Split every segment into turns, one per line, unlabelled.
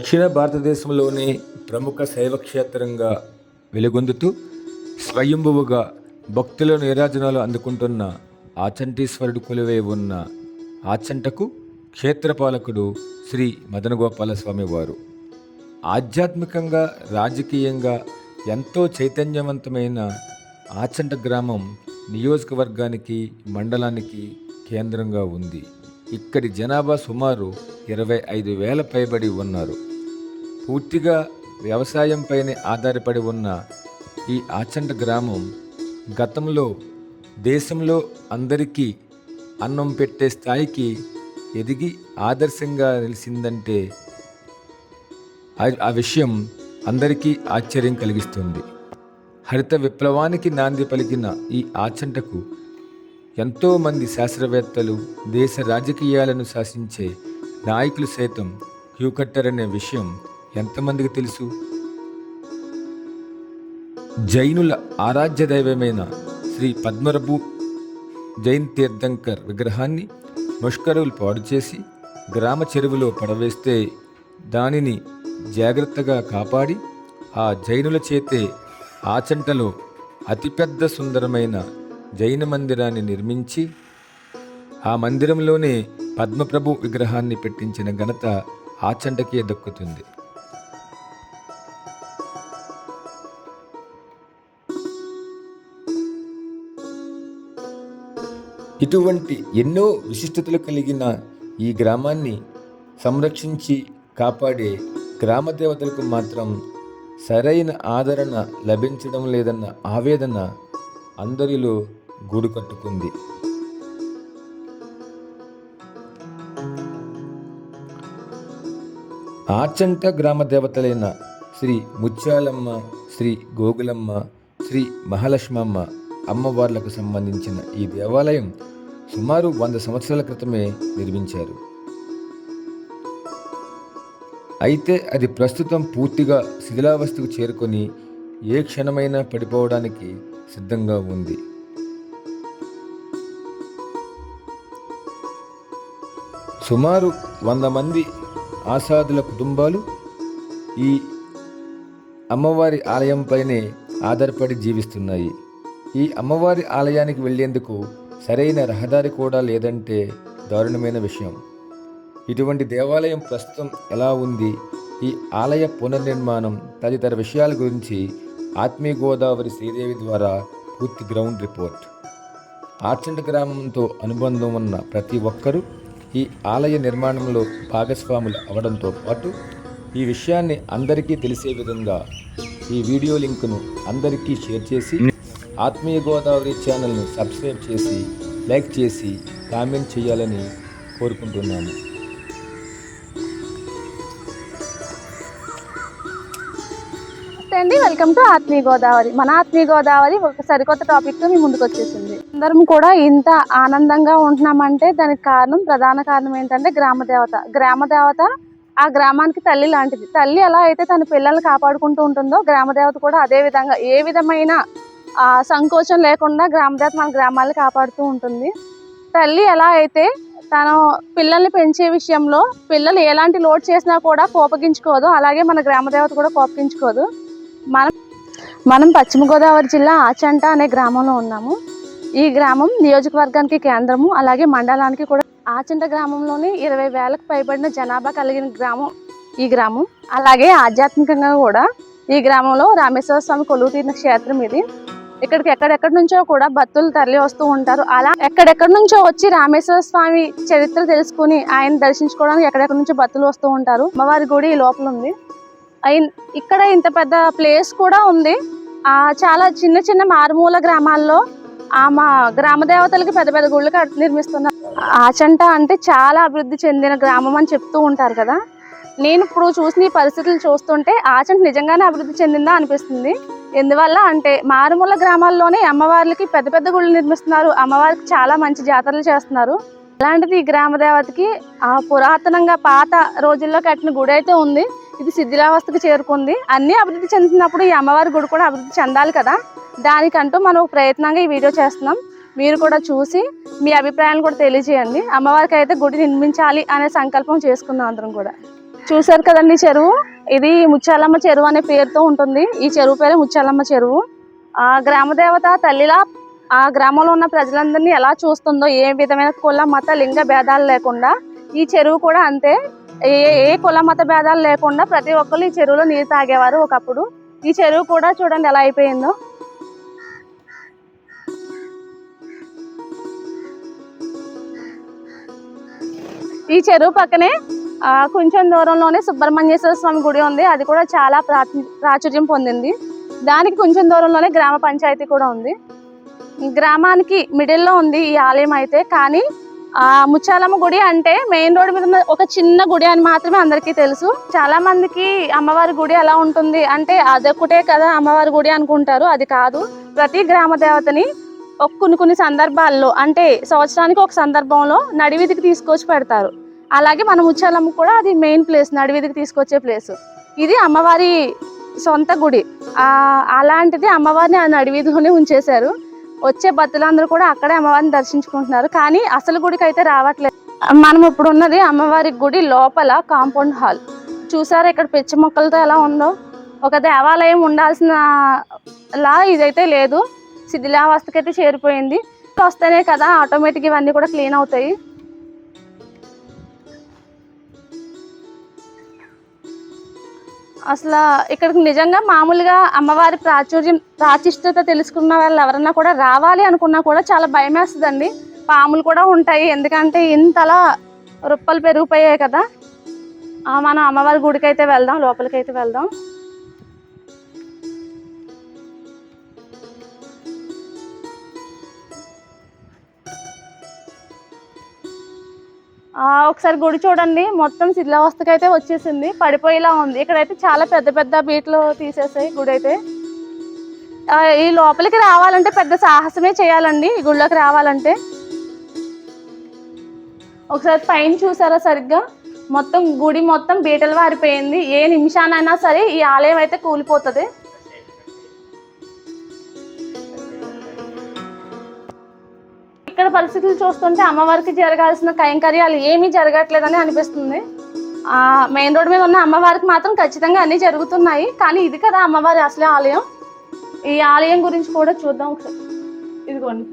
దక్షిణ భారతదేశంలోని ప్రముఖ శైవ క్షేత్రంగా వెలుగొందుతూ స్వయంభువుగా భక్తుల నీరాజనాలు అందుకుంటున్న ఆచంటీశ్వరుడు కొలువై ఉన్న ఆచంటకు క్షేత్రపాలకుడు శ్రీ మదనగోపాల స్వామి వారు ఆధ్యాత్మికంగా రాజకీయంగా ఎంతో చైతన్యవంతమైన ఆచంట గ్రామం నియోజకవర్గానికి మండలానికి కేంద్రంగా ఉంది. ఇక్కడి జనాభా సుమారు ఇరవై ఐదు వేల పైబడి ఉన్నారు. పూర్తిగా వ్యవసాయంపైనే ఆధారపడి ఉన్న ఈ ఆచంట గ్రామం గతంలో దేశంలో అందరికీ అన్నం పెట్టే స్థాయికి ఎదిగి ఆదర్శంగా నిలిచిందంటే ఆ- విషయం అందరికీ ఆశ్చర్యం కలిగిస్తుంది. హరిత విప్లవానికి నాంది పలికిన ఈ ఆచంటకు ఎంతోమంది శాస్త్రవేత్తలు దేశ రాజకీయాలను శాసించే నాయకులు సైతం క్యూ అనే విషయం ఎంతమందికి తెలుసు? జైనుల ఆరాధ్య దైవమైన శ్రీ పద్మరభు జైన్ తీర్థంకర్ విగ్రహాన్ని ముష్కరులు పాడు చేసి గ్రామ చెరువులో పడవేస్తే దానిని జాగ్రత్తగా కాపాడి ఆ జైనుల చేతే ఆచంటలో అతిపెద్ద సుందరమైన జైన మందిరాన్ని నిర్మించి ఆ మందిరంలోనే పద్మప్రభు విగ్రహాన్ని పెట్టించిన ఘనత ఆచంటకే దక్కుతుంది. ఇటువంటి ఎన్నో విశిష్టతలు కలిగిన ఈ గ్రామాన్ని సంరక్షించి కాపాడే గ్రామ దేవతలకు మాత్రం సరైన ఆదరణ లభించడం లేదన్న ఆవేదన అందరిలో గూడు కట్టుకుంది ఆచంట గ్రామ దేవతలైన శ్రీ ముత్యాలమ్మ శ్రీ గోగులమ్మ శ్రీ మహాలక్ష్మమ్మ అమ్మవార్లకు సంబంధించిన ఈ దేవాలయం సుమారు వంద సంవత్సరాల క్రితమే నిర్మించారు. అయితే అది ప్రస్తుతం పూర్తిగా శిథిలావస్థకు చేరుకొని ఏ క్షణమైనా పడిపోవడానికి సిద్ధంగా ఉంది. సుమారు వంద మంది ఆసాదుల కుటుంబాలు ఈ అమ్మవారి ఆలయంపైనే ఆధారపడి జీవిస్తున్నాయి. ఈ అమ్మవారి ఆలయానికి వెళ్ళేందుకు సరైన రహదారి కూడా లేదంటే దారుణమైన విషయం. ఇటువంటి దేవాలయం ప్రస్తుతం ఎలా ఉంది? ఈ ఆలయ పునర్నిర్మాణం తదితర విషయాల గురించి ఆత్మీయ గోదావరి శ్రీదేవి ద్వారా పూర్తి గ్రౌండ్ రిపోర్ట్. ఆర్చంట గ్రామంతో అనుబంధం ఉన్న ప్రతి ఒక్కరూ ఈ ఆలయ నిర్మాణంలో భాగస్వాములు అవడంతో పాటు ఈ విషయాన్ని అందరికీ తెలిసే విధంగా ఈ వీడియో లింక్ను అందరికీ షేర్ చేసి ఆత్మీయ గోదావరి ఛానల్ని సబ్స్క్రైబ్ చేసి లైక్ చేసి కామెంట్ చేయాలని కోరుకుంటున్నాను.
అండి వెల్కమ్ టు ఆత్మీయ గోదావరి. మన ఆత్మీయ గోదావరి ఒక సరికొత్త టాపిక్తో మీ ముందుకు వచ్చేసింది. అందరం కూడా ఇంత ఆనందంగా ఉంటున్నామంటే దానికి కారణం ప్రధాన కారణం ఏంటంటే గ్రామ దేవత. గ్రామ దేవత ఆ గ్రామానికి తల్లి లాంటిది. తల్లి ఎలా అయితే తన పిల్లల్ని కాపాడుకుంటూ ఉంటుందో గ్రామదేవత కూడా అదే విధంగా ఏ విధమైన సంకోచం లేకుండా గ్రామదేవత మన గ్రామాలను కాపాడుతూ ఉంటుంది. తల్లి ఎలా అయితే తను పిల్లల్ని పెంచే విషయంలో పిల్లలు ఎలాంటి లోడ్ చేసినా కూడా కోపగించుకోదు అలాగే మన గ్రామ దేవత కూడా కోపగించుకోదు. మనం మనం పశ్చిమ గోదావరి జిల్లా ఆచంట అనే గ్రామంలో ఉన్నాము. ఈ గ్రామం నియోజకవర్గానికి కేంద్రము అలాగే మండలానికి కూడా ఆచంట గ్రామంలోని ఇరవై వేలకు పైబడిన జనాభా కలిగిన గ్రామం ఈ గ్రామం. అలాగే ఆధ్యాత్మికంగా కూడా ఈ గ్రామంలో రామేశ్వర స్వామి కొలువు తీరిన క్షేత్రం ఇది. ఇక్కడికి ఎక్కడెక్కడి నుంచో కూడా భక్తులు తరలి వస్తూ ఉంటారు. అలా ఎక్కడెక్కడి నుంచో వచ్చి రామేశ్వర స్వామి చరిత్ర తెలుసుకుని ఆయన దర్శించుకోవడానికి ఎక్కడెక్కడి నుంచో భక్తులు వస్తూ ఉంటారు. అమ్మవారి గుడి లోపల ఉంది. ఇక్కడ ఇంత పెద్ద ప్లేస్ కూడా ఉంది. ఆ చాలా చిన్న చిన్న మారుమూల గ్రామాల్లో ఆ మా గ్రామ దేవతలకి పెద్ద పెద్ద గుళ్ళు కట్- నిర్మిస్తున్నారు. ఆచంట అంటే చాలా అభివృద్ధి చెందిన గ్రామం అని చెప్తూ ఉంటారు కదా. నేను ఇప్పుడు చూసిన ఈ పరిస్థితులు చూస్తుంటే ఆచంట నిజంగానే అభివృద్ధి చెందిందా అనిపిస్తుంది. ఎందువల్ల అంటే మారుమూల గ్రామాల్లోనే అమ్మవార్లకి పెద్ద పెద్ద గుళ్ళు నిర్మిస్తున్నారు. అమ్మవారికి చాలా మంచి జాతరలు చేస్తున్నారు. అలాంటిది ఈ గ్రామ దేవతకి ఆ పురాతనంగా పాత రోజుల్లో కట్టిన గుడి అయితే ఉంది. ఇది శిథిలావస్థకు చేరుకుంది. అన్నీ అభివృద్ధి చెందుతున్నప్పుడు ఈ అమ్మవారి గుడి కూడా అభివృద్ధి చెందాలి కదా? దానికంటూ మనం ప్రయత్నంగా ఈ వీడియో చేస్తున్నాం. మీరు కూడా చూసి మీ అభిప్రాయాలు కూడా తెలియజేయండి. అమ్మవారికి అయితే గుడి నిర్మించాలి అనే సంకల్పం చేసుకుందాం అందరం కూడా. చూశారు కదండి చెరువు? ఇది ముచ్చాలమ్మ చెరువు అనే పేరుతో ఉంటుంది. ఈ చెరువు పేరు ముచ్చాలమ్మ చెరువు. ఆ గ్రామదేవత తల్లిలా ఆ గ్రామంలో ఉన్న ప్రజలందరినీ ఎలా చూస్తుందో ఏ విధమైన కుల మత లింగ భేదాలు లేకుండా ఈ చెరువు కూడా అంతే. ఏ ఏ కుల మత భేదాలు లేకుండా ప్రతి ఒక్కరు ఈ చెరువులో నీరు తాగేవారు ఒకప్పుడు. ఈ చెరువు కూడా చూడండి ఎలా అయిపోయిందో. ఈ చెరువు పక్కనే కొంచెం దూరంలోనే సుబ్రహ్మణ్యేశ్వర స్వామి గుడి ఉంది. అది కూడా చాలా ప్రాచుర్యం పొందింది. దానికి కొంచెం దూరంలోనే గ్రామ పంచాయతీ కూడా ఉంది. గ్రామానికి మిడిల్లో ఉంది ఈ ఆలయం అయితే. కానీ ఆ ముచ్చాలమ్మ గుడి అంటే మెయిన్ రోడ్ మీద ఒక చిన్న గుడి అని మాత్రమే అందరికీ తెలుసు. చాలా మందికి అమ్మవారి గుడి ఎలా ఉంటుంది అంటే అదొక్కటే కదా అమ్మవారి గుడి అనుకుంటారు. అది కాదు. ప్రతి గ్రామ దేవతని ఒక కొన్ని కొన్ని సందర్భాల్లో అంటే సంవత్సరానికి ఒక సందర్భంలో నడివీధికి తీసుకొచ్చి పెడతారు. అలాగే మన ముచ్చాలమ్మ కూడా అది మెయిన్ ప్లేస్ నడివీధికి తీసుకొచ్చే ప్లేస్ ఇది అమ్మవారి సొంత గుడి. అలాంటిది అమ్మవారిని ఆ నడివీధిలోనే ఉంచేశారు. వచ్చే భక్తులందరూ కూడా అక్కడే అమ్మవారిని దర్శించుకుంటున్నారు. కానీ అసలు గుడికి అయితే రావట్లేదు. మనం ఇప్పుడు ఉన్నది అమ్మవారి గుడి లోపల కాంపౌండ్ హాల్. చూసారా ఇక్కడ పిచ్చి మొక్కలతో ఎలా ఉందో? ఒక దేవాలయం ఉండాల్సిన లా ఇదైతే లేదు. శిథిలావస్థకైతే చేరిపోయింది. వస్తేనే కదా ఆటోమేటిక్ ఇవన్నీ కూడా క్లీన్ అవుతాయి. అసలు ఇక్కడికి నిజంగా మామూలుగా అమ్మవారి ప్రాచుర్యం ప్రాచిష్టత తెలుసుకున్న వాళ్ళు ఎవరన్నా కూడా రావాలి అనుకున్నా కూడా చాలా భయం వేస్తుందండి పాములు కూడా ఉంటాయి. ఎందుకంటే ఇంతలా రొప్పలు పెరిగిపోయాయి కదా. మనం అమ్మవారి గుడికి అయితే వెళ్దాం లోపలికి అయితే వెళ్దాం. ఒకసారి గుడి చూడండి. మొత్తం శిథిలావస్థకి అయితే వచ్చేసింది. పడిపోయేలా ఉంది. ఇక్కడైతే చాలా పెద్ద పెద్ద బీట్లు తీసేసాయి గుడి అయితే ఈ లోపలికి రావాలంటే పెద్ద సాహసమే చేయాలండి ఈ గుడిలోకి రావాలంటే. ఒకసారి పైన చూసారా సరిగ్గా? మొత్తం గుడి మొత్తం బీటలు వారిపోయింది. ఏ నిమిషానైనా సరే ఈ ఆలయం అయితే కూలిపోతుంది. ఇక్కడ పరిస్థితులు చూస్తుంటే అమ్మవారికి జరగాల్సిన కైంకర్యాలు ఏమీ జరగట్లేదని అనిపిస్తుంది. మెయిన్ రోడ్ మీద ఉన్న అమ్మవారికి మాత్రం ఖచ్చితంగా అన్నీ జరుగుతున్నాయి. కానీ ఇది కదా అమ్మవారి అసలే ఆలయం. ఈ ఆలయం గురించి కూడా చూద్దాం ఒకసారి. ఇదిగోండి.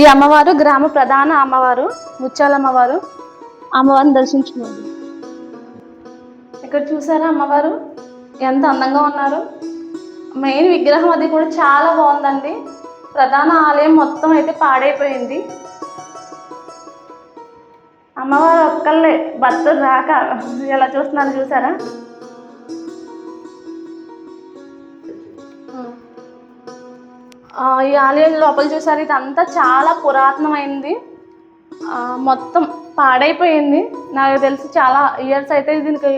ఈ అమ్మవారు గ్రామ ప్రధాన అమ్మవారు ముత్యాల అమ్మవారు అమ్మవారిని దర్శించుకోండి. ఇక్కడ చూసారా అమ్మవారు? ఎంత అందంగా ఉన్నారు. మెయిన్ విగ్రహం అది కూడా చాలా బాగుందండి. ప్రధాన ఆలయం మొత్తం అయితే పాడైపోయింది. అమ్మవారు ఒక్కళ్ళే భర్త రాక ఎలా చూస్తున్నారు చూసారా? ఈ ఆలయం లోపల చూసారు ఇదంతా చాలా పురాతనమైంది. మొత్తం పాడైపోయింది. నాకు తెలిసి చాలా ఇయర్స్ అయితే దీనికి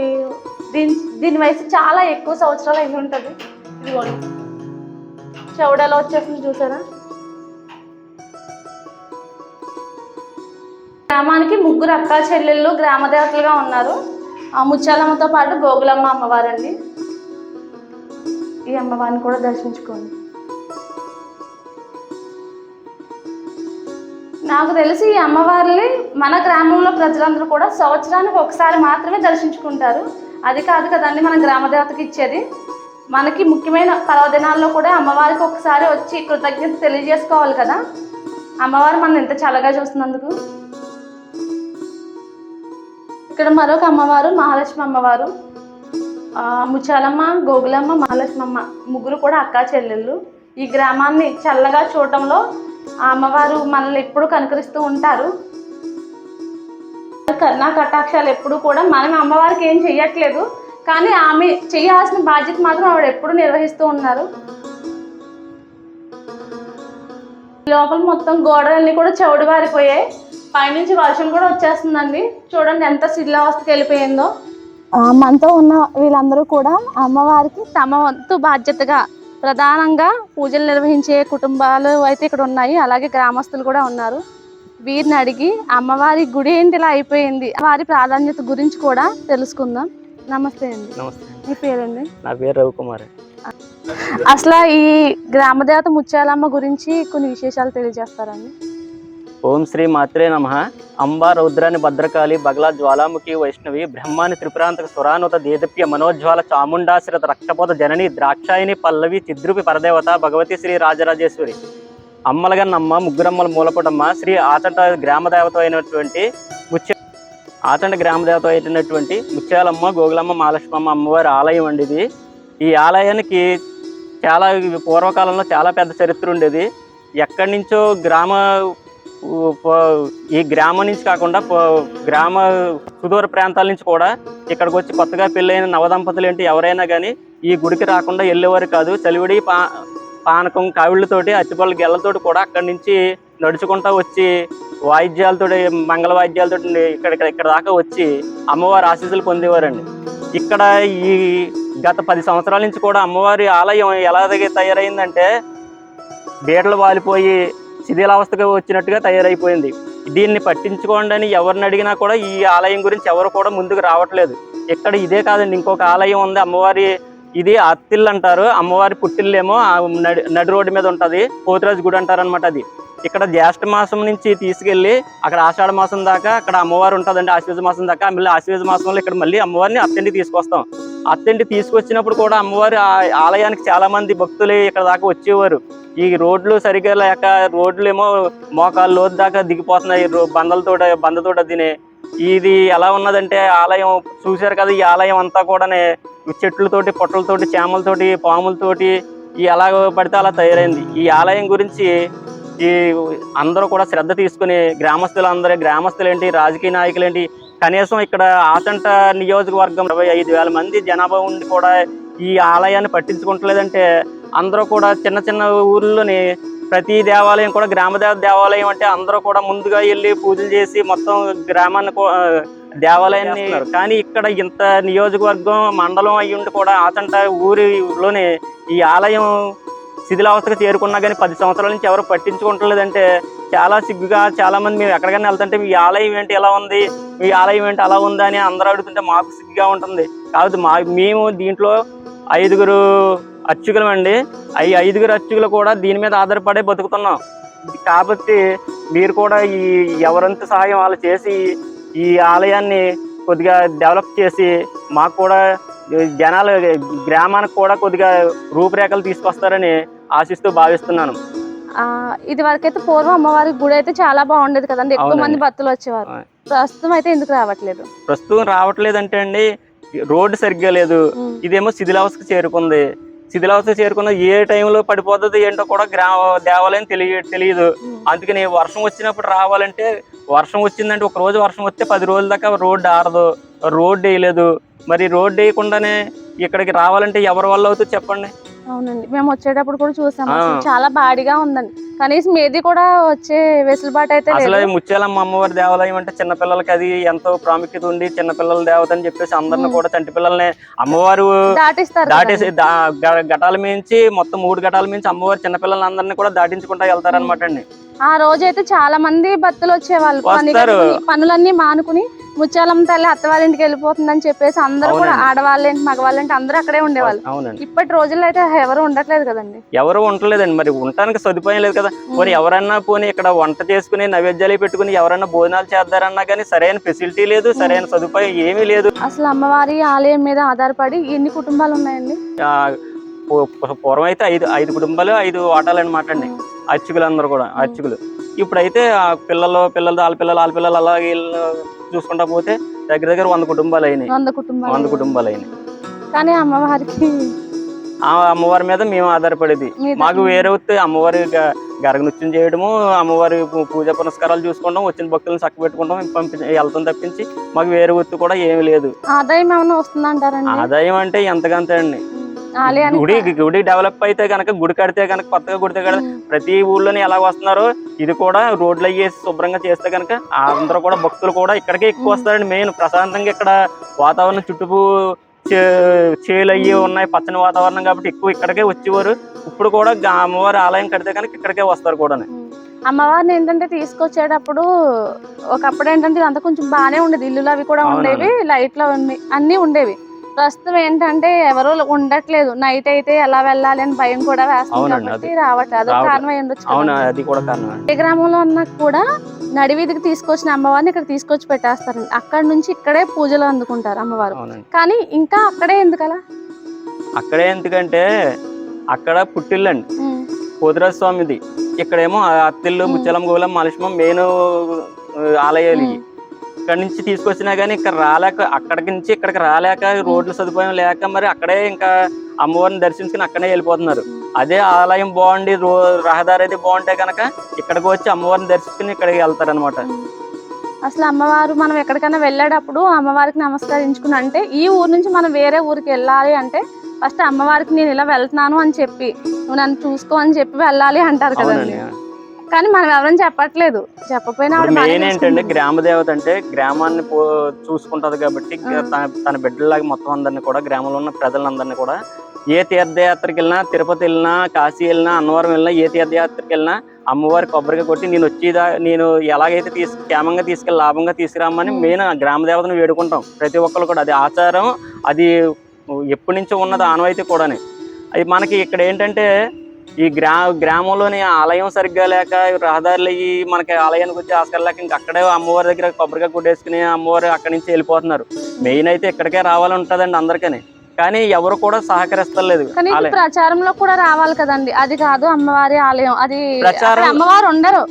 దీని దీని వయసు చాలా ఎక్కువ సంవత్సరాలు అయి ఉంటుంది. ఇది కూడా చెవుడలో వచ్చేసింది చూసారా? గ్రామానికి ముగ్గురు అక్క చెల్లెళ్ళు గ్రామ దేవతలుగా ఉన్నారు. ఆ ముత్యాలమ్మతో పాటు గోగులమ్మ అమ్మవారండి. ఈ అమ్మవారిని కూడా దర్శించుకోండి. నాకు తెలిసి ఈ అమ్మవారిని మన గ్రామంలో ప్రజలందరూ కూడా సంవత్సరానికి ఒకసారి మాత్రమే దర్శించుకుంటారు. అది కాదు కదండి మన గ్రామ దేవతకి ఇచ్చేది. మనకి ముఖ్యమైన పర్వదినాల్లో కూడా అమ్మవారికి ఒకసారి వచ్చి కృతజ్ఞత తెలియజేసుకోవాలి కదా. అమ్మవారు మనం ఎంత చల్లగా చూస్తున్నందుకు. ఇక్కడ మరొక అమ్మవారు మహాలక్ష్మి అమ్మవారు. ముచ్చాలమ్మ గోగులమ్మ మహాలక్ష్మమ్మ ముగ్గురు కూడా అక్కా చెల్లెళ్ళు. ఈ గ్రామాన్ని చల్లగా చూడటంలో ఆ అమ్మవారు మనల్ని ఎప్పుడు కనుకరిస్తూ ఉంటారు. కరుణా కటాక్షాలు ఎప్పుడు కూడా మనం అమ్మవారికి ఏం చెయ్యట్లేదు. కానీ ఆమె చేయాల్సిన బాధ్యత మాత్రం ఆవిడ ఎప్పుడు నిర్వహిస్తూ ఉన్నారు. లోపల మొత్తం గోడలన్నీ కూడా చౌడు వారిపోయాయి. పైనుంచి వర్షం కూడా వచ్చేస్తుందండి. చూడండి ఎంత శిథిలావస్థకి వెళ్ళిపోయిందో. మనతో ఉన్న వీళ్ళందరూ కూడా అమ్మవారికి తమ వంతు బాధ్యతగా ప్రధానంగా పూజలు నిర్వహించే కుటుంబాలు అయితే ఇక్కడ ఉన్నాయి. అలాగే గ్రామస్తులు కూడా ఉన్నారు. వీరిని అడిగి అమ్మవారి గుడి ఏంటి ఇలా అయిపోయింది? వారి ప్రాధాన్యత గురించి కూడా తెలుసుకుందాం. నమస్తే అండి.
నమస్తే.
మీ పేరండి?
నా పేరు రవికుమార్.
అసలు ఈ గ్రామదేవత ముత్యాలమ్మ గురించి కొన్ని విశేషాలు తెలియజేస్తారండి
ఓం శ్రీ మాత్రే నమ. అంబా రౌద్రాని భద్రకాళి బగలా జ్వాలాముఖి వైష్ణవి బ్రహ్మాని త్రిపురాంతక సురానుత దేదప్య మనోజ్వాల చాముండాశ్రిత రక్తపోత జనని ద్రాక్షాయిని పల్లవి చిద్రుపి పరదేవత భగవతి శ్రీ రాజరాజేశ్వరి. అమ్మలగన్నమ్మ ముగ్గురమ్మల మూలపుటమ్మ శ్రీ ఆచంట గ్రామ దేవత అయినటువంటి ముత్య ఆచంట గ్రామ దేవత అయినటువంటి ముత్యాలమ్మ గోగులమ్మ మహాలక్ష్మమ్మ అమ్మవారి ఆలయం అండి ఇది. ఈ ఆలయానికి చాలా పూర్వకాలంలో చాలా పెద్ద చరిత్ర ఉండేది. ఎక్కడి నుంచో గ్రామ ఈ గ్రామం నుంచి కాకుండా గ్రామ సుదూర ప్రాంతాల నుంచి కూడా ఇక్కడికి వచ్చి కొత్తగా పెళ్ళైన నవదంపతులు ఏంటి ఎవరైనా కానీ ఈ గుడికి రాకుండా వెళ్ళేవారు కాదు. చలివిడి పా పానకం కావిళ్ళతోటి అచ్చిపళ్ళు గెళ్ళతోటి కూడా అక్కడి నుంచి నడుచుకుంటా వచ్చి వాయిద్యాలతో మంగళ వాయిద్యాలతో ఇక్కడ ఇక్కడ ఇక్కడ దాకా వచ్చి అమ్మవారి ఆశీస్సులు పొందేవారండి. ఇక్కడ ఈ గత పది సంవత్సరాల నుంచి కూడా అమ్మవారి ఆలయం ఎలా తయారైందంటే బీటలు వాలిపోయి శిథిలావస్థకు వచ్చినట్టుగా తయారైపోయింది. దీన్ని పట్టించుకోండి అని ఎవరిని అడిగినా కూడా ఈ ఆలయం గురించి ఎవరు కూడా ముందుకు రావట్లేదు. ఇక్కడ ఇదే కాదండి ఇంకొక ఆలయం ఉంది. అమ్మవారి ఇది అత్తిల్లు అంటారు. అమ్మవారి పుట్టిల్లేమో ఆ నడి నడి రోడ్డు మీద ఉంటుంది. పోతురాజు గుడి అంటారు అనమాట అది. ఇక్కడ జ్యేష్ఠ మాసం నుంచి తీసుకెళ్ళి అక్కడ ఆషాఢ మాసం దాకా అక్కడ అమ్మవారు ఉంటుందండి ఆశ్వేజ మాసం దాకా. మళ్ళీ ఆశ్వేజ మాసంలో ఇక్కడ మళ్ళీ అమ్మవారిని అత్తండి తీసుకొస్తాం. అత్తండి తీసుకొచ్చినప్పుడు కూడా అమ్మవారి ఆ- ఆలయానికి చాలా మంది భక్తులు ఇక్కడ దాకా వచ్చేవారు. ఈ రోడ్లు సరిగ్గా లేక రోడ్లు ఏమో మోకాలు లోతు దాకా దిగిపోతున్నాయి రో- బందలతోట బందతోట తినే. ఇది ఎలా ఉన్నదంటే ఆలయం చూశారు కదా ఈ ఆలయం అంతా కూడానే చెట్లతోటి పొట్టలతోటి చేమలతోటి పాములతోటి ఈ ఎలా పడితే అలా తయారైంది. ఈ ఆలయం గురించి ఈ అందరూ కూడా శ్రద్ధ తీసుకుని గ్రామస్తులు అందరూ గ్రామస్తులు ఏంటి రాజకీయ నాయకులు ఏంటి కనీసం ఇక్కడ ఆచంట నియోజకవర్గం ఇరవై ఐదు వేల మంది జనాభా ఉండి కూడా ఈ ఆలయాన్ని పట్టించుకుంటలేదంటే అందరూ కూడా చిన్న చిన్న ఊర్లోని ప్రతి దేవాలయం కూడా గ్రామదేవత దేవాలయం అంటే అందరూ కూడా ముందుగా వెళ్ళి పూజలు చేసి మొత్తం గ్రామాన్ని దేవాలయాన్ని కానీ ఇక్కడ ఇంత నియోజకవర్గం మండలం అయ్యి ఉండి కూడా ఆచంట ఊరిలోనే ఈ ఆలయం శిథిలావస్థకు చేరుకున్నా కానీ పది సంవత్సరాల నుంచి ఎవరు పట్టించుకుంటలేదంటే చాలా సిగ్గుగా చాలా మంది మేము ఎక్కడికైనా వెళ్తుంటే మీ ఆలయం ఏంటి ఎలా ఉంది మీ ఆలయం ఏంటి అలా ఉంది అని అందరూ అడుగుతుంటే మాకు సిగ్గుగా ఉంటుంది. కాబట్టి మా మేము దీంట్లో ఐదుగురు అర్చకులం అండి ఈ ఐదుగురు అర్చకులు కూడా దీని మీద ఆధారపడే బతుకుతున్నాం. కాబట్టి మీరు కూడా ఈ ఎవరంత సహాయం వాళ్ళు చేసి ఈ ఆలయాన్ని కొద్దిగా డెవలప్ చేసి మాకు కూడా జనాలు గ్రామానికి కూడా కొద్దిగా రూపురేఖలు తీసుకొస్తారని ఆశిస్తూ భావిస్తున్నాను.
ఆ ఇది వరకైతే పూర్వం అమ్మవారి గుడి అయితే చాలా బాగుండేది కదండి. ఎక్కువ. మంది భక్తులు వచ్చేవారు. ప్రస్తుతం అయితే ఎందుకు రావట్లేదు?
ప్రస్తుతం రావట్లేదంటే అండి రోడ్డు సరిగ్గా లేదు. ఇదేమో శిథిలావస్థకు చేరుకుంది. శిథిలావస్థకు చేరుకున్న ఏ టైంలో పడిపోతుంది ఏంటో కూడా గ్రామ దేవాలయం తెలియ తెలియదు. అందుకని వర్షం వచ్చినప్పుడు రావాలంటే వర్షం వచ్చిందంటే ఒక రోజు వర్షం వస్తే పది రోజుల దాకా రోడ్డు ఆరదు. రోడ్డు వేయలేదు. మరి రోడ్డు వేయకుండానే ఇక్కడికి రావాలంటే ఎవరి వల్ల అవుతుంది చెప్పండి?
అవునండి. మేము వచ్చేటప్పుడు కూడా చూసాము. అసలు చాలా బాడిగా ఉందండి. కనీసం ఏది కూడా వచ్చే వెసులుబాటు అయితే
అసలు ముత్యాలమ్మ అమ్మవారి దేవాలయం అంటే చిన్నపిల్లలకి అది ఎంతో ప్రాముఖ్యత ఉంది చిన్నపిల్లల దేవత అని చెప్పేసి అందరిని. కూడా చంటి పిల్లల్ని అమ్మవారు
దాటిస్తారు
దాటేసి ఘటాల మించి మొత్తం మూడు ఘటాల మించి అమ్మవారి చిన్నపిల్లలందరినీ కూడా దాటించుకుంటా వెళ్తారనమాట అండి.
ఆ రోజు అయితే చాలా మంది భక్తులు వచ్చేవాళ్ళు. పనులన్నీ మానుకుని ముత్యాలమ్మ తల్లి అత్తవారింటికి వెళ్ళిపోతుందని చెప్పేసి అందరూ కూడా. ఆడవాళ్ళేంటి మగవాళ్ళేంటి అందరూ అక్కడే ఉండేవాళ్ళు.
అవునండి.
ఇప్పటి రోజుల్లో అయితే ఎవరు ఉండట్లేదు కదండి.
ఎవరు ఉండలేదండి మరి ఉండటానికి సదుపాయం లేదు కదా. పోనీ ఎవరన్నా పోనీ ఇక్కడ వంట చేసుకుని నైవేద్యాలు పెట్టుకుని ఎవరన్నా భోజనాలు చేద్దారన్నా కానీ సరైన ఫెసిలిటీ లేదు సరైన సదుపాయం ఏమీ లేదు.
అసలు అమ్మవారి ఆలయం మీద ఆధారపడి ఎన్ని కుటుంబాలు ఉన్నాయండి?
పూర్వం అయితే ఐదు ఐదు కుటుంబాలు ఐదు వాటాలు అనమాట అండి. అర్చకులు అందరూ కూడా అర్చకులు. ఇప్పుడైతే పిల్లలు పిల్లలు వాళ్ళ పిల్లలు వాళ్ళ పిల్లలు అలా వీళ్ళు చూసుకుంటా పోతే దగ్గర దగ్గర వంద కుటుంబాలు అయినాయి.
వంద కుటుంబాలు
వంద కుటుంబాలు అయినాయి.
కానీ అమ్మవారికి
ఆ అమ్మవారి మీద మేము ఆధారపడేది. మాకు వేరే వస్తే అమ్మవారి గ- గరగ నృత్యం చేయడము అమ్మవారి పూజ పునస్కారాలు చూసుకోవడం వచ్చిన భక్తులను చక్క పెట్టుకుంటాం పంపి వెళ్తాం తప్పించి మాకు వేరే వృత్తి కూడా ఏమి లేదు.
ఆదాయం ఏమైనా వస్తుందంటారండి?
ఆదాయం అంటే ఎంతకంతే అండి. గుడి గుడి డెవలప్ అయితే కనుక గుడి కడితే కనుక కొత్తగా గుడితే కనుక ప్రతి ఊళ్ళోని ఎలా వస్తున్నారో? ఇది కూడా రోడ్లు అయ్యేసి శుభ్రంగా చేస్తే కనుక అందరూ కూడా భక్తులు కూడా ఇక్కడికే ఎక్కువ వస్తారండి మెయిన్. ప్రశాంతంగా ఇక్కడ వాతావరణం చుట్టూ చే- చేలు అయ్యి ఉన్నాయి పచ్చని వాతావరణం కాబట్టి ఎక్కువ ఇక్కడికే వచ్చేవారు. ఇప్పుడు కూడా అమ్మవారి ఆలయం కడితే కనుక ఇక్కడికే వస్తారు కూడా.
అమ్మవారిని ఏంటంటే తీసుకొచ్చేటప్పుడు ఒకప్పుడు ఏంటంటే ఇదంతా కొంచెం బాగానే ఉండేది. ఇల్లులు అవి కూడా. ఉండేవి లైట్లు అన్ని ఉండేవి. ప్రస్తుతం ఏంటంటే ఎవరు ఉండట్లేదు. నైట్ అయితే ఎలా వెళ్ళాలి అని భయం కూడా వేస్తుంది రావట్లేదు.
అవును. అది కూడా కారణం
ఏ గ్రామంలో ఉన్నా కూడా నడివీధికి తీసుకొచ్చిన అమ్మవారిని ఇక్కడ తీసుకొచ్చి పెట్టేస్తారండి అక్కడ నుంచి ఇక్కడే పూజలు అందుకుంటారు అమ్మవారు. కానీ ఇంకా అక్కడే ఎందుకలా?
అక్కడే ఎందుకంటే అక్కడ పుట్టిల్లండి. పోతురాజ స్వామిది. ఇక్కడేమో అత్తిల్లు. ముచ్చలం గోలం మలశమం మెయిన్ ఆలయాలు ఇక్కడ నుంచి తీసుకొచ్చినా కానీ ఇక్కడ రాలేక అక్కడికి నుంచి ఇక్కడికి రాలేక రోడ్ల సదుపాయం లేక మరి అక్కడే ఇంకా అమ్మవారిని దర్శించుకుని అక్కడే వెళ్ళిపోతున్నారు. అదే ఆలయం బాగుండి రో రహదారి అయితే బాగుంటే కనుక ఇక్కడికి వచ్చి అమ్మవారిని దర్శించుకుని ఇక్కడికి వెళ్తారు అనమాట
ఉమ్. అసలు అమ్మవారు మనం ఎక్కడికైనా వెళ్ళేటప్పుడు అమ్మవారికి నమస్కరించుకుని అంటే ఈ ఊరు నుంచి మనం వేరే ఊరికి వెళ్ళాలి అంటే ఫస్ట్ అమ్మవారికి నేను ఇలా వెళ్తున్నాను అని చెప్పి నువ్వు నన్ను చూసుకో అని చెప్పి వెళ్ళాలి అంటారు కదండి. కానీ మనం ఎవరైనా చెప్పట్లేదు బాగానే
మెయిన్ ఏంటంటే. గ్రామ దేవత అంటే గ్రామాన్ని పో చూసుకుంటది కాబట్టి. తన బిడ్డలాగా మొత్తం అందరిని కూడా గ్రామంలో ఉన్న ప్రజలందరినీ కూడా ఏ తీర్థయాత్రకి వెళ్ళినా తిరుపతి వెళ్ళినా కాశీ వెళ్ళినా అన్నవరం వెళ్ళినా ఏ తీర్థయాత్రకి వెళ్ళినా అమ్మవారి కొబ్బరిగా కొట్టి నేను వచ్చేదా నేను ఎలాగైతే తీసు క్షేమంగా తీసుకెళ్ళి లాభంగా తీసుకురామని. మెయిన్ గ్రామ దేవతను వేడుకుంటాం ప్రతి ఒక్కరు కూడా అది ఆచారం అది ఎప్పటి నుంచో ఉన్నది ఆనవాయితీ కూడానే అది మనకి ఇక్కడ ఏంటంటే ఈ గ్రా గ్రామంలోని ఆలయం సరిగ్గా లేక రహదారులు అయ్యి మనకి ఆలయానికి వచ్చి ఆస్కారం లేక ఇంక అక్కడే అమ్మవారి దగ్గర కొబ్బరిగా కొట్టేసుకుని అమ్మవారు అక్కడి నుంచి వెళ్ళిపోతున్నారు. మెయిన్ అయితే ఇక్కడికే రావాలని ఉంటుందండి అందరికని. కానీ ఎవరు కూడా సహకరిస్తలేదు.
కానీ ప్రచారంలో కూడా రావాలి కదండి. అది కాదు అమ్మవారి ఆలయం. అది అమ్మవారు ఉండరు.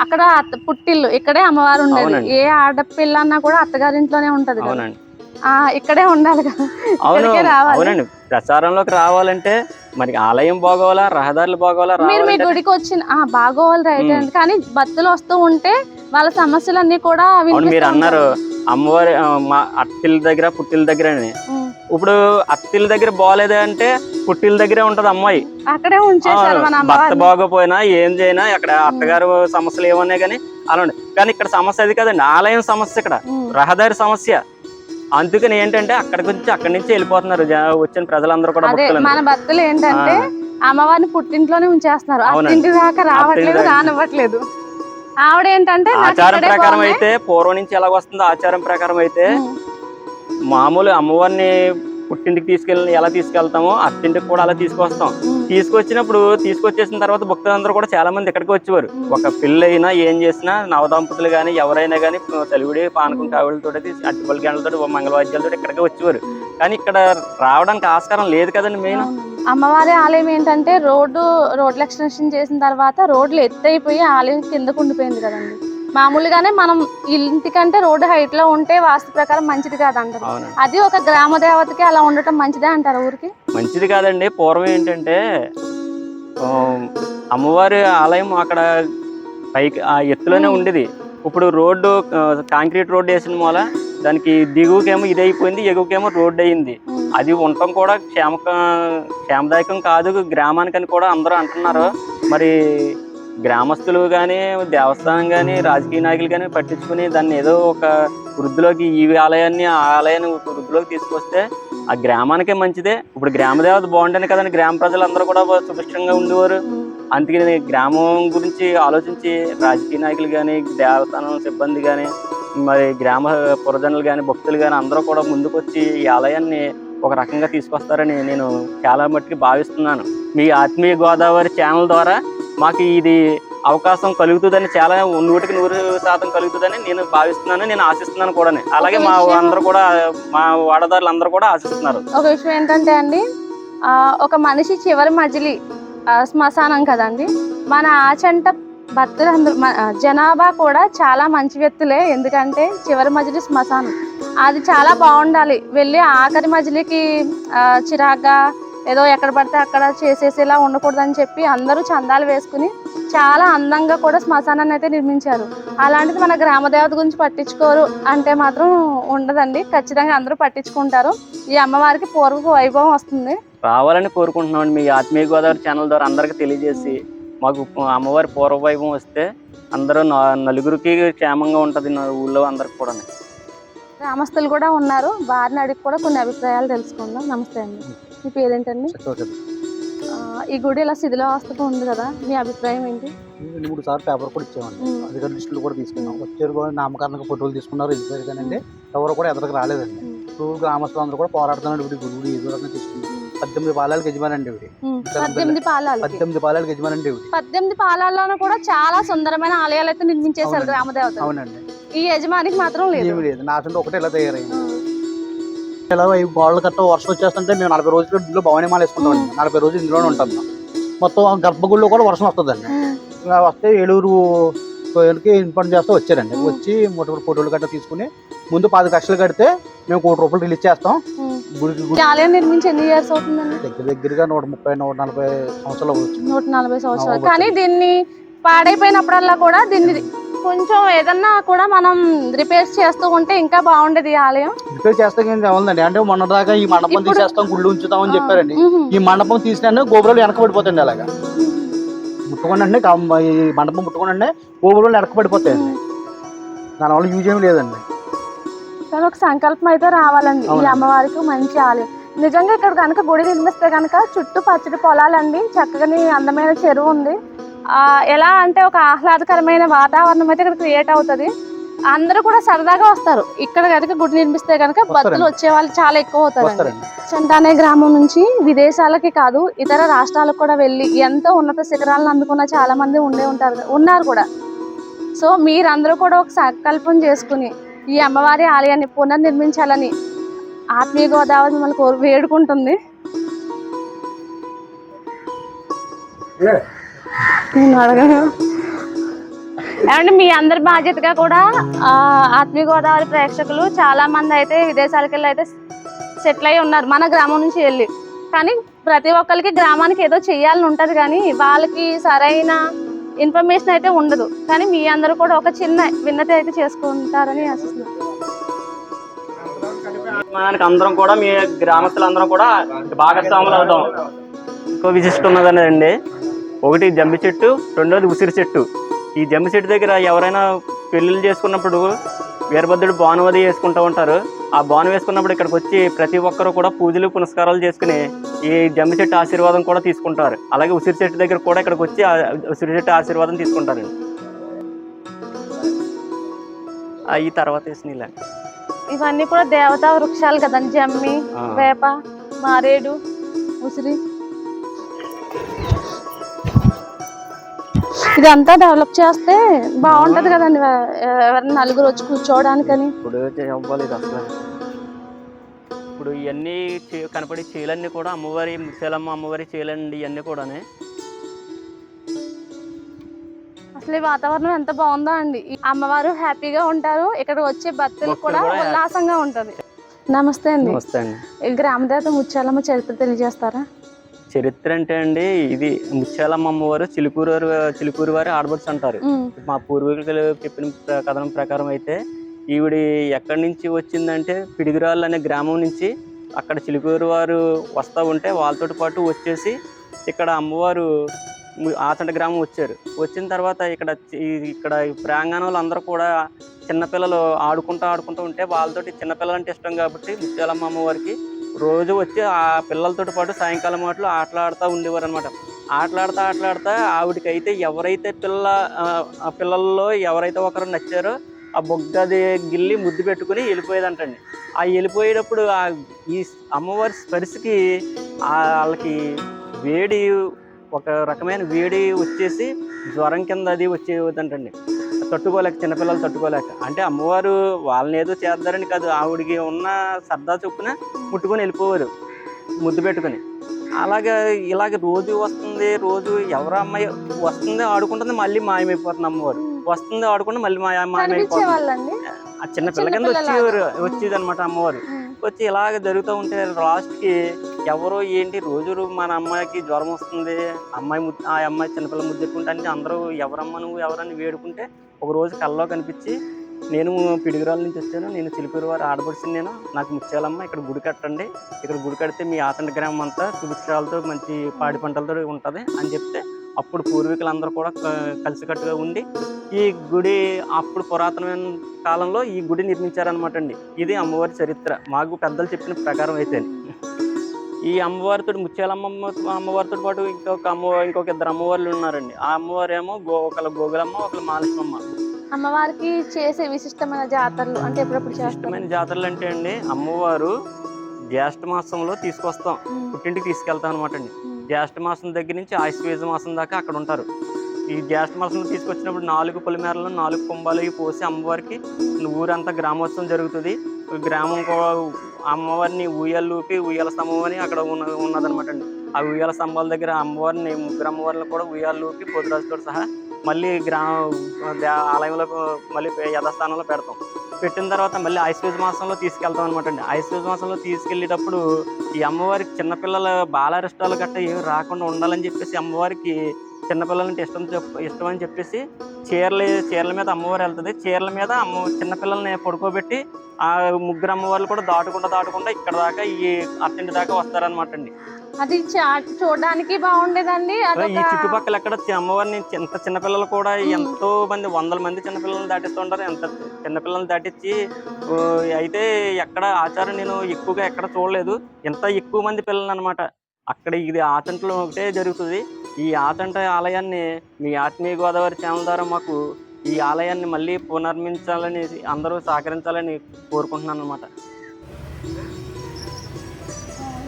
అక్కడ పుట్టిల్లు. ఇక్కడే అమ్మవారు ఉండేది. ఏ ఆడపిల్ల అన్నా కూడా అత్తగారింట్లోనే ఉంటది
అవునండి.
ఇక్కడే ఉండాలి కదా.
అవును. అవునండి. ప్రచారంలోకి రావాలంటే మరి ఆలయం బాగోవాలా రహదారులు బాగోవాలా
మీరు మీ గుడికి వచ్చిన బాగోవాలి రైట్ కానీ భక్తులు వస్తూ ఉంటే వాళ్ళ సమస్యలన్నీ కూడా
అవును మీరు అన్నారు. అమ్మవారి మా అత్తిల దగ్గర పుట్టిల దగ్గర. ఇప్పుడు అత్తిల దగ్గర బాగాలేదు అంటే పుట్టిల దగ్గరే ఉంటది అమ్మాయి.
అక్కడే
భర్త బాగోపోయినా ఏం చేయనా అక్కడ అత్తగారు సమస్యలు ఏమన్నా కానీ అలా కానీ ఇక్కడ సమస్య అది కదండి. ఆలయం సమస్య ఇక్కడ. రహదారి సమస్య. అందుకని ఏంటంటే అక్కడి నుంచి అక్కడి నుంచి వెళ్ళిపోతున్నారు వచ్చిన ప్రజలందరూ కూడా
మన భక్తులు ఏంటంటే అమ్మవారిని పుట్టింట్లోనే ఉంచేస్తున్నారు. అత్తింటి దాకా రావట్లేదు. రానివ్వట్లేదు ఆవిడ ఏంటంటే
ఆచారం ప్రకారం. అయితే పూర్వం నుంచి ఎలా వస్తుందో ఆచారం ప్రకారం అయితే. మామూలు అమ్మవారిని పుట్టింటికి తీసుకెళ్ళి ఎలా తీసుకెళ్తామో అత్తింటికి కూడా అలా తీసుకొస్తాం. తీసుకొచ్చినప్పుడు తీసుకొచ్చేసిన తర్వాత భక్తులందరూ కూడా చాలా మంది ఇక్కడికి వచ్చేవారు. ఒక అయినా ఏం చేసినా నవదంపతులు కానీ ఎవరైనా కానీ తలివిడి పానకం కావిడితో అట్టుపల్లి గంటలతో మంగళవాద్యాలతో ఇక్కడికి వచ్చేవారు కానీ ఇక్కడ రావడానికి ఆస్కారం లేదు కదండి మెయిన్.
అమ్మవారి ఆలయం ఏంటంటే రోడ్డు రోడ్లు ఎక్స్టెన్షన్ చేసిన తర్వాత రోడ్లు ఎత్తైపోయి ఆలయం కిందకు ఉండిపోయింది కదండి మామూలుగానే మనం ఇంటికంటే రోడ్డు హైట్లో ఉంటే వాస్తు ప్రకారం మంచిది కాదు అంటారు అది ఒక గ్రామ దేవతకి అలా ఉండటం మంచిదే అంటారు ఊరికి?
మంచిది కాదండి. పూర్వం ఏంటంటే అమ్మవారి ఆలయం అక్కడ పైకి ఆ ఎత్తులోనే. ఉండేది. ఇప్పుడు రోడ్డు కాంక్రీట్ రోడ్డు వేసిన మూల దానికి దిగువకేమో ఇది అయిపోయింది ఎగువకేమో రోడ్డు అయింది. అది ఉండటం కూడా క్షేమ క్షేమదాయకం కాదు గ్రామానికని కూడా అందరూ అంటున్నారు. మరి గ్రామస్తులు కానీ దేవస్థానం కానీ రాజకీయ నాయకులు కానీ పట్టించుకుని దాన్ని ఏదో ఒక వృద్ధిలోకి ఈ ఆలయాన్ని ఆ ఆలయాన్ని ఒక వృద్ధిలోకి తీసుకొస్తే ఆ గ్రామానికే మంచిదే. ఇప్పుడు గ్రామ దేవత కదండి. గ్రామ ప్రజలందరూ కూడా సుభిష్టంగా ఉండేవారు. అందుకని గ్రామం గురించి ఆలోచించి రాజకీయ నాయకులు కానీ దేవస్థానం సిబ్బంది కానీ మరి గ్రామ పురజనులు కానీ భక్తులు కానీ అందరూ కూడా ముందుకొచ్చి ఈ ఆలయాన్ని ఒక రకంగా తీసుకొస్తారని నేను చాలా మట్టుకు భావిస్తున్నాను. మీ ఆత్మీయ గోదావరి ఛానల్ ద్వారా మాకు ఇది అవకాశం కలుగుతుందని చాలా నూటికి నూరు శాతం కలుగుతుందని నేను భావిస్తున్నాను నేను ఆశిస్తున్నాను కూడా అలాగే మా అందరూ కూడా మా వాడదారులు అందరూ కూడా ఆశిస్తున్నారు.
ఒక విషయం ఏంటంటే అండి ఆ, ఒక మనిషి చివరి మజిలీ శ్మశానం కదండి. మన ఆచంట భక్తులందరూ జనాభా కూడా చాలా మంచి వ్యక్తులే. ఎందుకంటే చివరి మజిలీ శ్మశానం. అది చాలా బాగుండాలి. వెళ్ళి ఆఖరి మజిలీకి చిరాగ్గా ఏదో ఎక్కడ పడితే అక్కడ చేసేసేలా ఉండకూడదని చెప్పి అందరూ చందాలు వేసుకుని చాలా అందంగా కూడా శ్మశానాన్ని అయితే నిర్మించారు. అలాంటిది మన గ్రామదేవత గురించి పట్టించుకోరు అంటే మాత్రం ఉండదండి. ఖచ్చితంగా అందరూ పట్టించుకుంటారు. ఈ అమ్మవారికి పూర్వపు వైభవం వస్తుంది.
రావాలని కోరుకుంటున్నామండి. మీ ఆత్మీయ గోదావరి ఛానల్ ద్వారా అందరికి తెలియజేసి మాకు అమ్మవారి పూర్వ వైభవం వస్తే అందరూ నలుగురికి క్షేమంగా ఉంటుంది నా ఊళ్ళో అందరికి కూడా
గ్రామస్తులు కూడా ఉన్నారు. వారిని అడిగి కూడా కొన్ని అభిప్రాయాలు తెలుసుకుందాం. నమస్తే అండి. మీ పేరేంటండి? ఈ గుడి ఇలా శిథిలావస్థగా ఉంది కదా మీ అభిప్రాయం ఏంటి?
మూడు సార్లు పేపర్ కూడా ఇచ్చామండి.
ఉమ్,
అధికారుల లిస్టులు కూడా తీసుకున్నాం. వచ్చారు కూడా నామకరణకు ఫోటోలు తీసుకున్నారు. వెళ్ళిపోయారు కానీ ఎవరు కూడా ఎదరికి రాలేదండి. ఇప్పుడు గ్రామస్తులందరూ కూడా పోరాడుతున్నాడు ఇప్పుడు గురువుడు ఏదో రకంగా తీసుకుంది. పద్దెనిమిది పాలాలకు యజమానండి ఇవి
పద్దెనిమిది పాలాలకి.
పద్దెనిమిది పాలాలకు యజమానండి ఇవి
పద్దెనిమిది పాలాలను కూడా చాలా సుందరమైన ఆలయాలు అయితే నిర్మించేశారు
అవునండి.
గ్రామ దేవత
అవునండి.
ఈ యజమానికి మాత్రం లేదు.
ఏమి లేదు. నా సొంత ఒకటే ఇలా తయారైంది. ఇలా ఈ గోడలు కట్ట వర్షం వచ్చేస్తుంటే మేము నలభై రోజులు ఇందులో భవానీ మాల వేసుకుంటాం నలభై రోజులు ఇందులోనే ఉంటాం మేము. మొత్తం ఆ గర్భగుడిలో కూడా వర్షం వస్తుందండి. ఇలా వస్తే ఏలూరు కోయిలకి ఇన్ఫార్మ్ చేస్తూ వచ్చారండి. వచ్చి మూట ఫోటోలు గట్ట తీసుకుని ముందు పది లక్షలు కడితే మేము కోటి రూపాయలు రిలీజ్ చేస్తాం.
ఉమ్.
గుడికి
ఈ
గుడి
ఆలయం నిర్మించి ఎన్ని ఇయర్స్ అవుతుందండి?
దగ్గర దగ్గరగా నూట ముప్పై నూట నలభై సంవత్సరాలు అవ్వచ్చు.
నూట నలభై సంవత్సరాలు. కానీ దీన్ని పాడైపోయినప్పుడల్లా కూడా దీన్ని కొంచెం ఏదన్నా కూడా మనం రిపేర్స్ చేస్తూ ఉంటే ఇంకా బాగుండేది ఆలయం.
రిపేర్ చేస్తే కావాలండి అంటే మొన్న దాకా ఈ మండపం తీసేస్తాం గుళ్ళు ఉంచుతాం అని చెప్పారండి. ఈ మండపం తీసినా గోపురాలు వెనకబడిపోతాయండి అలాగా. ముట్టుకోండి ఈ మండపం ముట్టుకోండి గోపురాలు వెనకబడిపోతాయండి. దానివల్ల యూజ్ ఏమి లేదండి.
కానీ ఒక సంకల్పం అయితే రావాలండి. ఈ. అమ్మవారికి మంచి ఆలయం. నిజంగా ఇక్కడ కనుక గుడి నిర్మిస్తే కనుక చుట్టూ పచ్చడి పొలాలండి చక్కని అందమైన చెరువు ఉంది. ఎలా అంటే ఒక ఆహ్లాదకరమైన వాతావరణం అయితే ఇక్కడ క్రియేట్ అవుతుంది. అందరూ కూడా సరదాగా వస్తారు. ఇక్కడ కనుక గుడి నిర్మిస్తే కనుక భక్తులు. వచ్చే వాళ్ళు చాలా ఎక్కువ అవుతారండి.
వస్తారండి.
చంట అనే గ్రామం నుంచి విదేశాలకి కాదు ఇతర రాష్ట్రాలకు కూడా వెళ్ళి ఎంతో ఉన్నత శిఖరాలను అందుకున్న చాలా మంది ఉండే ఉంటారు ఉన్నారు కూడా. సో మీరందరూ కూడా ఒక సంకల్పం చేసుకుని ఈ అమ్మవారి ఆలయాన్ని పునర్నిర్మించాలని ఆత్మీయ గోదావరి మిమ్మల్ని కోరు వేడుకుంటుంది. నేను అడగను. ఏమంటే మీ అందరి బాధ్యతగా కూడా ఆ, ఆత్మీయ గోదావరి ప్రేక్షకులు చాలా మంది అయితే విదేశాలకు వెళ్ళి అయితే సెటిల్ అయి ఉన్నారు మన గ్రామం నుంచి వెళ్ళి. కానీ ప్రతి ఒక్కరికి గ్రామానికి ఏదో చెయ్యాలని ఉంటుంది కానీ వాళ్ళకి సరైన ఇన్ఫర్మేషన్ అయితే ఉండదు. కానీ మీ అందరూ కూడా ఒక చిన్న విన్నతి అయితే చేసుకుంటారని ఆశిస్తున్నాను
మనకి అందరం కూడా మీ గ్రామస్తులందరం కూడా భాగస్వాములు అవుతాం. ఇంకో విశిష్ట ఉన్నదనేదండి ఒకటి జమ్మి చెట్టు రెండోది ఉసిరి చెట్టు. ఈ జమ్మి చెట్టు దగ్గర ఎవరైనా పెళ్ళిళ్ళు చేసుకున్నప్పుడు వీరభద్రుడు బానువది వేసుకుంటూ ఉంటారు. ఆ బాను వేసుకున్నప్పుడు ఇక్కడికి వచ్చి ప్రతి ఒక్కరు కూడా పూజలు పునస్కారాలు చేసుకుని ఈ జమ్మి చెట్టు ఆశీర్వాదం కూడా తీసుకుంటారు. అలాగే ఉసిరి చెట్టు దగ్గర కూడా ఇక్కడికి వచ్చి ఉసిరి చెట్టు ఆశీర్వాదం తీసుకుంటారండి ఆ, ఈ తర్వాత వేసిన ఇలా
ఇవన్నీ కూడా దేవతా వృక్షాలు కదండి జమ్మి. వేప మారేడు ఉసిరి. ఇదంతా డెవలప్ చేస్తే బాగుంటది కదండి ఎవ- ఎవరైనా నలుగురు వచ్చి కూర్చోవడానికని.
ఇప్పుడు ఇప్పుడు ఇవన్నీ చే- కనపడే చీలన్నీ కూడా అమ్మవారి ముత్యాలమ్మ అమ్మవారి చీలండి ఇవన్నీ కూడానే.
అసలు ఈ వాతావరణం ఎంత బాగుందో అండి. అమ్మవారు హ్యాపీగా ఉంటారు. ఇక్కడ వచ్చే భక్తులు కూడా ఉల్లాసంగా ఉంటది. నమస్తే అండి.
నమస్తే అండి.
గ్రామదేవత ముత్యాలమ్మ చరిత్ర తెలియజేస్తారా?
చరిత్ర అంటే అండి ఇది ముత్యాలమ్మ అమ్మవారు చిలుకూరు వారు- చిలుకూరు వారి ఆడబడుచు అంటారు. మా పూర్వీకులు చెప్పిన కథనం ప్రకారం అయితే ఈవిడి ఎక్కడి నుంచి వచ్చిందంటే పిడిగిరాళ్ళు అనే గ్రామం నుంచి అక్కడ చిలుకూరు వారు వస్తూ ఉంటే వాళ్ళతో పాటు వచ్చేసి ఇక్కడ అమ్మవారు ఆచంట గ్రామం వచ్చారు. వచ్చిన తర్వాత ఇక్కడ ఇక్కడ ప్రాంగణంలో అందరూ కూడా చిన్నపిల్లలు ఆడుకుంటూ ఆడుకుంటూ ఉంటే వాళ్ళతోటి చిన్నపిల్లలు అంటే ఇష్టం కాబట్టి ముత్యాలమ్మ అమ్మవారికి రోజు వచ్చి ఆ పిల్లలతో పాటు సాయంకాలం మాటలు ఆటలాడుతూ ఉండేవారు అనమాట ఆటలాడుతూ ఆటలాడుతూ ఆవిడకి అయితే ఎవరైతే పిల్ల ఆ, పిల్లల్లో ఎవరైతే ఒకరు నచ్చారో ఆ బొగ్గది గిల్లి ముద్దు పెట్టుకుని వెళ్ళిపోయేదంటండి. ఆ వెళ్ళిపోయేటప్పుడు ఆ ఈ అమ్మవారి స్పర్శకి వాళ్ళకి వేడి ఒక రకమైన వేడి వచ్చేసి జ్వరం కింద అది వచ్చేదంటండి. తట్టుకోలేక చిన్నపిల్లలు తట్టుకోలేక. అంటే అమ్మవారు వాళ్ళని ఏదో చేద్దారని కాదు ఆవిడికి ఉన్న సరదా చొప్పున ముట్టుకొని వెళ్ళిపోవారు ముద్దు పెట్టుకొని. అలాగే ఇలాగ రోజు వస్తుంది రోజు ఎవరు అమ్మాయి వస్తుంది ఆడుకుంటుంది మళ్ళీ మాయమైపోతుంది అమ్మవారు. వస్తుంది ఆడుకుంటే మళ్ళీ మాయ మాయమైపోతుంది. ఆ చిన్న పిల్ల కింద వచ్చేవారు. వచ్చేది అనమాట అమ్మవారు వచ్చి ఇలాగ జరుగుతూ ఉంటే లాస్ట్కి ఎవరో ఏంటి రోజు మన అమ్మాయికి జ్వరం వస్తుంది అమ్మాయి ముద్దు ఆ అమ్మాయి చిన్నపిల్ల ముద్దెట్టుకుంటే అందరూ ఎవరమ్మ నువ్వు ఎవరని వేడుకుంటే ఒక రోజు కళ్ళలో కనిపించి నేను పిడుగురాల నుంచి వచ్చాను. నేను చిలిపూరు వారు ఆడపడిచింది నేను. నాకు ముత్యాలమ్మ ఇక్కడ గుడి కట్టండి. ఇక్కడ గుడి కడితే మీ ఆతండ గ్రామం అంతా సుభిక్షాలతో మంచి పాడి పంటలతో ఉంటుంది అని చెప్తే అప్పుడు పూర్వీకులందరూ కూడా క- కలిసికట్టుగా ఉండి ఈ గుడి అప్పుడు పురాతనమైన కాలంలో ఈ గుడి నిర్మించారనమాట అండి. ఇది అమ్మవారి చరిత్ర. మాకు పెద్దలు చెప్పిన ప్రకారం అయితే ఈ అమ్మవారితో ముత్యాలమ్మ అమ్మవారితో పాటు ఇంకొక అమ్మ ఇంకొక ఇద్దరు అమ్మవార్లు ఉన్నారండి. ఆ అమ్మవారు ఏమో గో ఒకళ్ళ గోగులమ్మ ఒకళ్ళ మాలస్మమ్మ
అమ్మవారికి చేసే విశిష్టమైన జాతరలు అంటే ఎప్పుడెప్పుడు
ఇష్టమైన జాతరలు అంటే అండి అమ్మవారు జ్యేష్ఠ మాసంలో తీసుకొస్తాం. పుట్టింటికి తీసుకెళ్తాం అనమాట అండి. జ్యేష్ఠ మాసం దగ్గర నుంచి ఆశ్వేజ మాసం దాకా అక్కడ ఉంటారు. ఈ జ్యేష్ఠ మాసంలో తీసుకొచ్చినప్పుడు నాలుగు పొలిమేరలు నాలుగు కుంభాలు పోసి అమ్మవారికి ఊరంతా గ్రామోత్సవం జరుగుతుంది. గ్రామం కూడా అమ్మవారిని ఉయ్యాలు ఊపి ఉయ్యాల స్తంభం అని అక్కడ ఉన్న ఉన్నదనమాట అండి. ఆ ఉయ్యాల స్తంభాల దగ్గర అమ్మవారిని ముగ్గురు అమ్మవారిని కూడా ఉయ్యాలు ఊపి పొద్దురాజుతో సహా మళ్ళీ గ్రామ ఆలయంలో మళ్ళీ యథాస్థానంలో పెడతాం. పెట్టిన తర్వాత మళ్ళీ ఐశ్వర్య మాసంలో తీసుకెళ్తాం అనమాట అండి. ఐశ్వర్య మాసంలో తీసుకెళ్ళేటప్పుడు ఈ అమ్మవారికి చిన్నపిల్లల బాలారిష్టాలు గట్ట ఏమి రాకుండా ఉండాలని చెప్పేసి అమ్మవారికి చిన్నపిల్లలంటే ఇష్టం ఇష్టం అని చెప్పేసి చీరలు చీరల మీద అమ్మవారు వెళ్తుంది. చీరల మీద అమ్మ చిన్నపిల్లల్ని పడుకోబెట్టి ఆ ముగ్గురు అమ్మవార్లు కూడా దాటుకుంటా దాటుకుంటా ఇక్కడ దాకా ఈ అత్తింటి దాకా వస్తారనమాట అండి.
అది చూడడానికి బాగుండేదండి.
ఈ చుట్టుపక్కల ఎక్కడ అమ్మవారిని ఇంత చిన్నపిల్లలు కూడా. ఎంతో మంది వందల మంది చిన్నపిల్లల్ని దాటిస్తూ ఉంటారు. ఎంత చిన్నపిల్లల్ని దాటించి అయితే ఎక్కడ ఆచారం నేను ఎక్కువగా ఎక్కడ చూడలేదు. ఎంత ఎక్కువ మంది పిల్లలు అనమాట అక్కడ ఇది ఆతంటలో ఒకటే జరుగుతుంది. ఈ ఆతంట ఆలయాన్ని మీ ఆత్మీయ గోదావరి ఛానల్ ద్వారా మాకు ఈ ఆలయాన్ని మళ్ళీ పునర్మించాలని అందరూ సహకరించాలని కోరుకుంటున్నాను అనమాట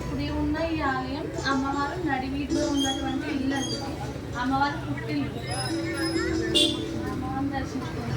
ఇప్పుడు ఉన్న ఈ ఆలయం అమ్మవారు నడివీటిలో ఉన్నటువంటి ఇల్లు అండి. అమ్మవారి పుట్టిల్లు. అమ్మవారిని దర్శించుకోండి.